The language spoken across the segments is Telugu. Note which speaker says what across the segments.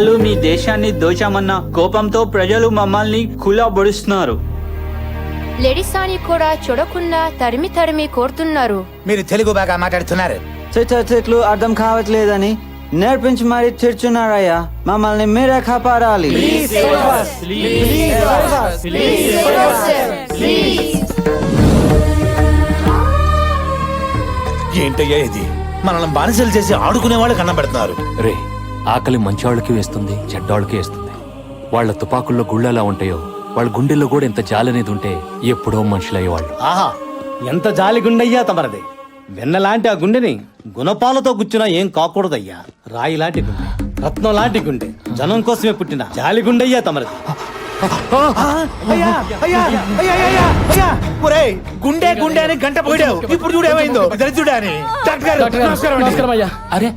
Speaker 1: ఇన్నాళ్ళు మీ దేశాన్ని దోచామన్న కోపంతో ప్రజలు మమ్మల్ని కులబొడుస్తున్నారు.
Speaker 2: లెడిసాని కూడా చూడకుండా తరిమి తరిమి కోరుతున్నారు.
Speaker 3: మీరు తెలుగు బాగా మాట్లాడుతున్నారు.
Speaker 4: చెట్లు అర్థం కావట్లేదని నేర్పించి మరీ తిడుచున్నారయ్యా మమ్మల్ని మీరే కాపాడాలి.
Speaker 3: ఏంటయ్యా ఇది? మనల్ని బానిసలు చేసి ఆడుకునే వాళ్ళు కన్నం పెడుతున్నారు
Speaker 5: రే ఆకలి మంచివాళ్ళకి వేస్తుంది చెడ్డాళ్ళకి వేస్తుంది. వాళ్ళ తుపాకుల్లో గుళ్ళెలా ఉంటాయో వాళ్ళ గుండెల్లో కూడా ఇంత జాలనేది ఉంటే ఎప్పుడో మనుషులయ్యేవాళ్ళు.
Speaker 6: ఆహా ఎంత జాలి గుండయ్యా తమరది. వెన్నలాంటి ఆ గుండెని గుణపాలతో గుచ్చినా ఏం కాకూడదయ్యా. రాయి లాంటి గుండె రత్నం లాంటి గుండె జనం కోసమే పుట్టిన జాలి గుండయ్యా తమరది.
Speaker 3: అయ్యా అయ్యా అయ్యా అయ్యా అయ్యా ఒరేయ్ గుండె గుండె అని గంట పోయావు. ఇప్పుడు చూడు ఏమైందో. దరిద్రుడా అని. డాక్టర్ గారు నమస్కారం అండి.
Speaker 7: అరే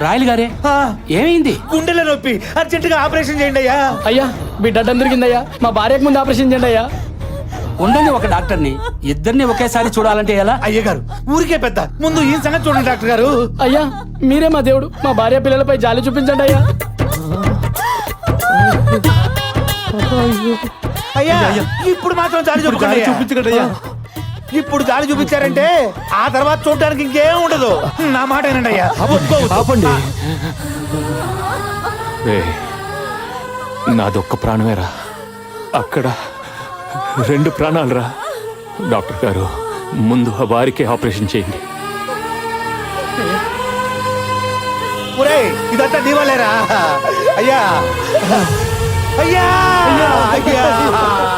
Speaker 7: రాయలు గారే
Speaker 3: ఆ,
Speaker 7: ఏమైంది?
Speaker 3: గుండెల నొప్పి. అర్జెంట్గా ఆపరేషన్ చేయండి అయ్యా.
Speaker 7: అయ్యా మీ డడ్డం దొరికిందయ్యా మా భార్యకు ముందు ఆపరేషన్ చేయండి అయ్యా. ఉండండి ఒక డాక్టర్ని ఇద్దరిని ఒకేసారి చూడాలంటే ఎలా?
Speaker 3: అయ్య గారు ఊరికే పెద్ద. ముందు ఈ సంగతి చూడండి డాక్టర్ గారు.
Speaker 7: అయ్యా మీరే మా దేవుడు. మా భార్య పిల్లలపై జాలి చూపించండి అయ్యా.
Speaker 3: అయ్యా ఇప్పుడు మాత్రం జాలి చూపించండి అయ్యా. ఇప్పుడు జాలి చూపించారంటే ఆ తర్వాత చూడడానికి ఇంకేం ఉండదు. నా మాట ఏనండి అయ్యా.
Speaker 5: ఆపండి. నాదొక్క ప్రాణమేరా. అక్కడ రెండు ప్రాణాలురా. డాక్టర్ గారు ముందు ఆ వారికే ఆపరేషన్ చేయండి.
Speaker 3: ఇదంతా నీ వల్లేరా అయ్యా. అయ్యా. అయ్యా.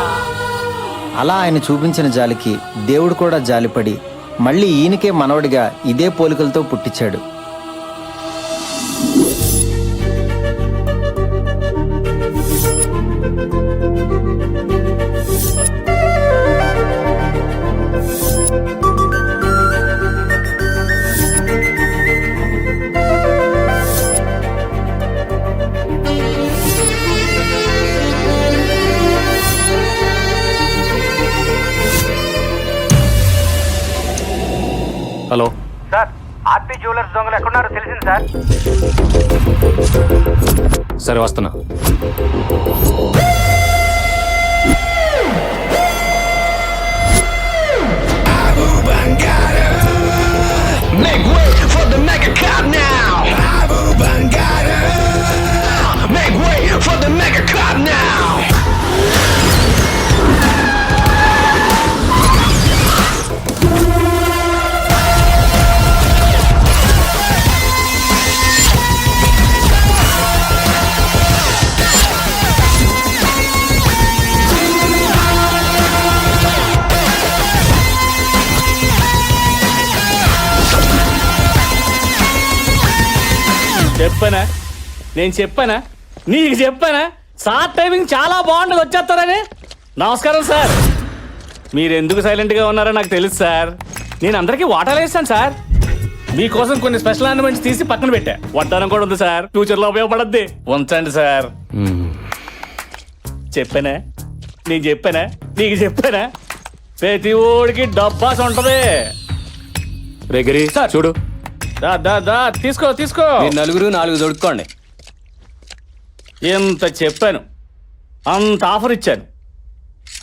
Speaker 4: అలా ఆయన చూపించిన జాలికి దేవుడు కూడా జాలిపడి మళ్ళీ ఈయనకే మనవడిగా ఇదే పోలికలతో పుట్టించాడు.
Speaker 8: ఆర్పి దొంగలు ఎక్కడున్నారో తెలిసింది సార్.
Speaker 5: సరే వస్తున్నా.
Speaker 7: నేను చెప్పానా? నీకు చెప్పానా? సార్ టైమింగ్ చాలా బాగుంటుంది వచ్చేస్తారని. నమస్కారం సార్. మీరు ఎందుకు సైలెంట్గా ఉన్నారో నాకు తెలుసు సార్. నేను అందరికీ వాటాలు వేస్తాను సార్. మీకోసం కొన్ని స్పెషల్ ఆర్నమెంట్స్ తీసి పక్కన పెట్టా. వడ్డానం కూడా ఉంది సార్. ఫ్యూచర్లో ఉపయోగపడద్ది. ఉంచండి సార్. చెప్పానా? నేను చెప్పానా? నీకు చెప్పానా? ప్రతి ఓడికి డబ్బాస్ ఉంటది.
Speaker 5: రే గిరి చూడు.
Speaker 7: దా దా దా తీసుకో తీసుకో.
Speaker 6: నలుగురు నాలుగు దొడుక్కోండి
Speaker 7: ఎంత చెప్పాను? అంత ఆఫర్ ఇచ్చాను.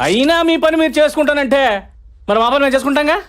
Speaker 7: అయినా మీ పని మీరు చేసుకుంటానంటే మరి మా పని మేము చేసుకుంటాంగా?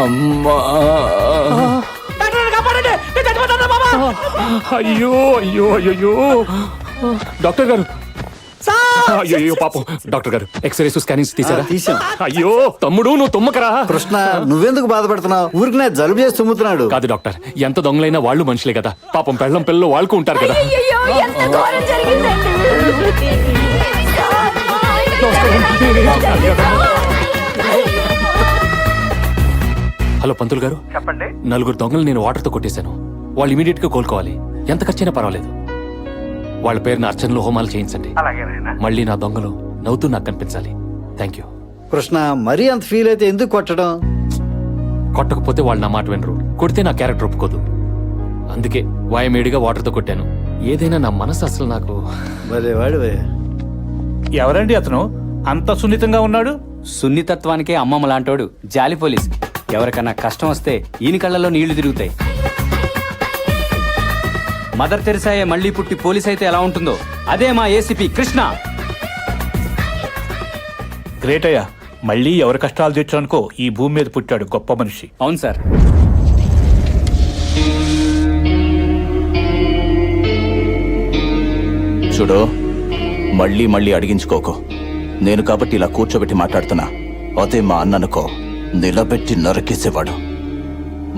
Speaker 5: అమ్మా. అయ్యో అయ్యో అయ్యో. డాక్టర్ గారు. అయ్యో అయ్యో పాపం. డాక్టర్ గారు ఎక్స్రేస్ స్కానింగ్స్ తీసారా?
Speaker 4: తీసాం.
Speaker 5: అయ్యో తమ్ముడు నువ్వు తుమ్మకరా?
Speaker 4: కృష్ణ నువ్వెందుకు బాధపడుతున్నావు? ఊరికి నేను జలుబు చేసి తుమ్ముతున్నాడు.
Speaker 5: కాదు డాక్టర్ ఎంత దొంగలైనా వాళ్ళు మనుషులే కదా. పాపం పెళ్ళం పిల్లలు వాళ్ళకు ఉంటారు కదా.
Speaker 9: అయ్యయ్యో,
Speaker 5: హలో పంతులు గారు.
Speaker 10: చెప్పండి.
Speaker 5: నలుగురు దొంగలు నేను వాటర్తో కొట్టేశాను. వాళ్ళు ఇమీడియట్గా కోలుకోవాలి. ఎంత ఖర్చైనా పర్వాలేదు. వాళ్ళ పేరున అర్చనలు హోమాలు చేయించండి. మళ్ళీ నా దొంగలు నవ్వుతూ నాకు కనిపించాలి. థ్యాంక్ యూ
Speaker 4: కృష్ణ మరీ అంత ఫీల్ అయితే ఎందుకు కొట్టడం?
Speaker 5: కొట్టకపోతే వాళ్ళు నా మాట వినరు. కొడితే నా క్యారెక్టర్ ఒప్పుకోదు. అందుకే వాయమేడిగా వాటర్తో కొట్టాను. ఏదైనా నా మనసు అసలు నాకు
Speaker 11: ఎవరండి అతను? అంత సున్నితంగా ఉన్నాడు?
Speaker 1: సున్నితత్వానికే అమ్మమ్మ లాంటోడు జాలి పోలీస్ ఎవరికన్నా కష్టం వస్తే ఈయన కళ్ళలో నీళ్ళు తిరుగుతాయి. మదర్ తెరిసాయే మళ్ళీ పుట్టి పోలీస్ అయితే ఎలా ఉంటుందో అదే మా ఏసీపీ కృష్ణ.
Speaker 11: గ్రేట్ అయ్యా. మళ్ళీ ఎవరి కష్టాలు తెచ్చానుకో ఈ భూమి మీద పుట్టాడు గొప్ప మనిషి.
Speaker 1: అవును సార్.
Speaker 12: చూడు మళ్ళీ మళ్ళీ అడిగించుకోకు. నేను కాబట్టి ఇలా కూర్చోబెట్టి మాట్లాడుతున్నా. అదే మా అన్ననుకో. నిలబెట్టి నరికేసేవాడు.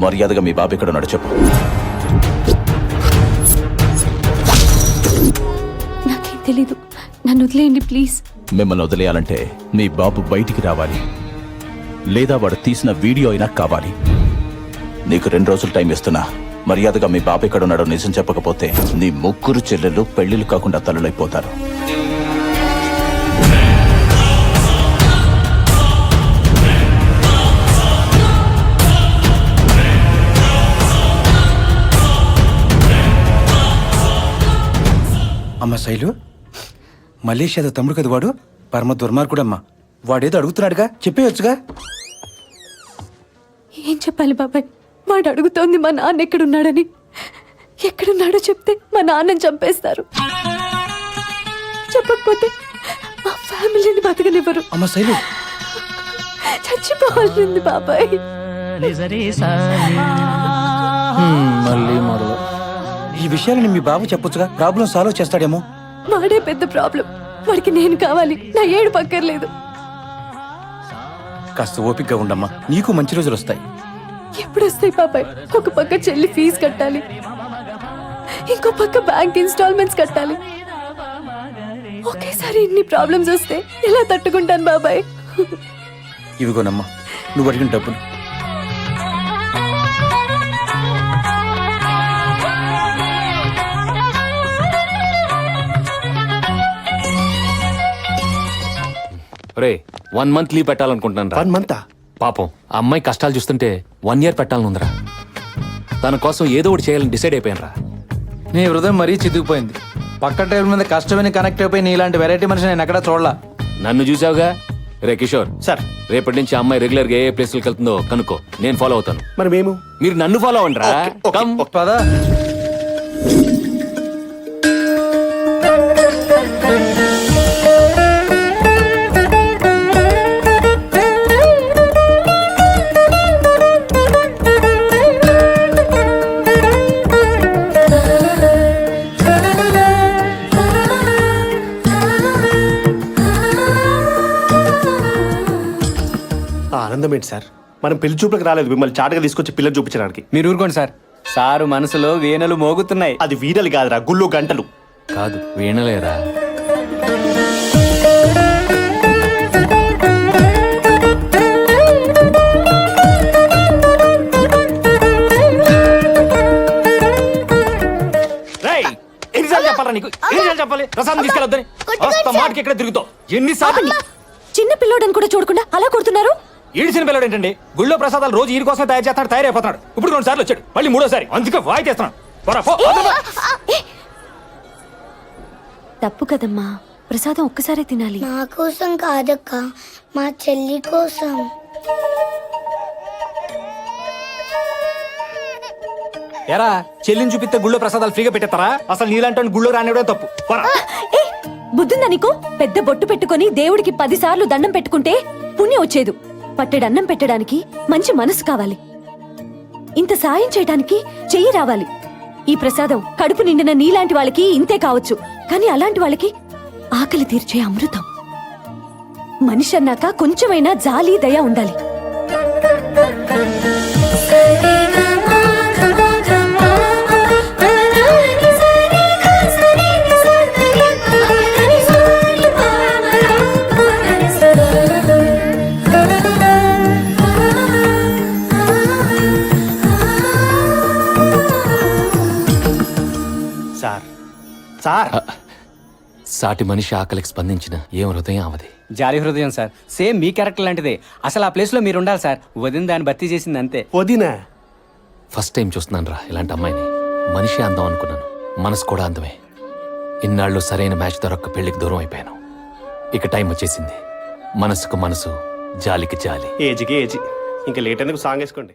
Speaker 12: మర్యాదగా మీ బాబు ఇక్కడ ఉన్నాడు చెప్పు.
Speaker 13: నాకేం తెలీదు. నన్ను వదిలేయండి ప్లీజ్.
Speaker 12: మిమ్మల్ని వదిలేయాలంటే మీ బాబు బయటికి రావాలి. లేదా వాడు తీసిన వీడియో అయినా కావాలి. నీకు రెండు రోజులు టైం ఇస్తున్నా. మర్యాదగా మీ బాబు ఎక్కడ ఉన్నాడో నిజం చెప్పకపోతే నీ ముగ్గురు చెల్లెళ్ళు పెళ్ళిళ్ళు కాకుండా తల్లులైపోతారు.
Speaker 11: అమ్మ శైలు మలేషియాలో తమ్ముడు కదా వాడు? పరమ దుర్మార్గుడమ్మా. వాడేదో అడుగుతున్నాడుగా. చెప్పేయొచ్చుగా.
Speaker 13: ఏం చెప్పాలి బాబాయ్ వాడు అడుగుతోంది మా నాన్న ఎక్కడున్నాడని. ఎక్కడున్నాడో చెప్తే మా నాన్నని చంపేస్తారు. చెప్పకపోతే మా ఫ్యామిలీని బతకనివ్వరు.
Speaker 11: అమ్మ శైలు.
Speaker 13: చచ్చిపోవాల్సింది బాబాయ్.
Speaker 11: మళ్ళీ మొదలు ఈ విషయాలని మీ బాబు చెప్పొచ్చుగా. ప్రాబ్లం సాల్వ్ చేస్తాడేమో.
Speaker 13: వాడే పెద్ద ప్రాబ్లం వాడికి నేను కావాలి. నా ఏడు పక్కర్లేదు.
Speaker 11: కాస్త ఓపికగా ఉండమ్మా. నీకు మంచి రోజులు వస్తాయి.
Speaker 13: ఎప్పుడు వస్తాయి బాబాయ్ ఒక పక్క చెల్లి ఫీజు కట్టాలి. ఇంకో పక్క బ్యాంక్ ఇన్స్టాల్మెంట్స్ కట్టాలి. ఒకేసారి ఇన్ని ప్రాబ్లమ్స్ వస్తే ఎలా తట్టుకుంటాను బాబాయ్?
Speaker 11: ఇవిగోనమ్మా. నువ్వు అడిగిన డబ్బులు.
Speaker 5: రే వన్ మంత్ లీవ్ పెట్టాలనుకుంటున్నాను రా.
Speaker 11: మంతా
Speaker 5: పాపం ఆ అమ్మాయి కష్టాలు చూస్తుంటే వన్ ఇయర్ పెట్టాలనుందిరా. తన కోసం ఏదో ఒకటి చేయాలని డిసైడ్ అయిపోయాను రా.
Speaker 14: నీ హృదయం మరీ చితికిపోయింది. పక్క టైం మీద కష్టమైన కనెక్ట్ అయిపోయి నీ ఇలాంటి వెరైటీ మనిషి నేను ఎక్కడా చూడలా?
Speaker 5: నన్ను చూసావుగా? రే కిషోర్.
Speaker 11: సార్
Speaker 5: రేపటి నుంచి ఆ అమ్మాయి రెగ్యులర్గా ఏ ప్లేస్లకు వెళ్తుందో కనుక్కో. నేను ఫాలో అవుతాను.
Speaker 11: మరి మేము?
Speaker 5: మీరు నన్ను ఫాలో అవ్వండి రా. కమ్.
Speaker 14: పదా.
Speaker 11: ఆనందం ఏంటి సార్? మనం పెళ్ళి చూపులకు రాలేదు. మిమ్మల్ని చాటుగా తీసుకొచ్చి పిల్లలు చూపించడానికి.
Speaker 1: మీరు ఊరుకోండి సార్. సారు మనసులో వేనలు మోగుతున్నాయి.
Speaker 11: అది వీరలు కాదురా గుళ్ళు గంటలు.
Speaker 5: కాదు వీణలేరా?
Speaker 15: రేయ్ ఎన్నిసార్లు చెప్పాలా నీకు? ఎన్నిసార్లు చెప్పాలి? ప్రసాదం తీసుకెళ్ళొద్దని. వస్తా మాటకి ఎక్కడ తిరుగుతావు? ఎన్నిసార్లు?
Speaker 13: చిన్న పిల్లోడని కూడా చూడకుండా అలా కొడుతున్నారు?
Speaker 15: ఈడిచిన పిల్లడు ఏంటండి గుళ్ళో ప్రసాదాలు రోజు ఈడి కోసం తయారు చేస్తాడు తయారైపోతున్నాడు. ఇప్పుడు రెండు సార్లు వచ్చాడు. మళ్ళీ మూడోసారి. అందుకే వాయి పో.
Speaker 13: తప్పు కదమ్మా. ప్రసాదం ఒక్కసారే తినాలి.
Speaker 16: మా కోసం కాదక్క మా చెల్లి కోసం.
Speaker 15: ఎరా చెల్లిని చూపిస్తే గుళ్ళో ప్రసాదాలు ఫ్రీగా పెట్టేస్తారా? అసలు నీలాంటి గుళ్ళో రానివ్వడం తప్పు.
Speaker 13: బుద్ధుందా నీకు? పెద్ద బొట్టు పెట్టుకొని దేవుడికి పది సార్లు దండం పెట్టుకుంటే పుణ్యం వచ్చేది. పట్టెడన్నం పెట్టడానికి మంచి మనసు కావాలి. ఇంత సాయం చేయటానికి చెయ్యి రావాలి. ఈ ప్రసాదం కడుపు నిండిన నీలాంటి వాళ్ళకి ఇంతే కావచ్చు. కానీ అలాంటి వాళ్ళకి ఆకలి తీర్చే అమృతం. మనిషి అన్నాక కొంచెమైనా జాలి దయ ఉండాలి.
Speaker 5: సాటి మనిషి ఆకలికి స్పందించిన ఏం హృదయం అవది
Speaker 1: జాలి హృదయం సార్. సేమ్ మీ క్యారెక్టర్ లాంటిదే. అసలు ఆ ప్లేస్లో మీరు ఉండాలి సార్. వదిన దాన్ని భర్తీ చేసింది అంతే.
Speaker 3: వదినా?
Speaker 5: ఫస్ట్ టైం చూస్తున్నాను రా ఇలాంటి అమ్మాయిని. మనిషి అందం అనుకున్నాను. మనసు కూడా అందమే. ఇన్నాళ్ళు సరైన మ్యాచ్ దొరక్క పెళ్ళికి దూరం అయిపోయాను. ఇక టైం వచ్చేసింది. మనసుకు మనసు జాలికి జాలి.
Speaker 3: ఏజ్కి ఏజ్ ఇంకా లేట్ ఎందుకు సాంగ్ వేసుకోండి?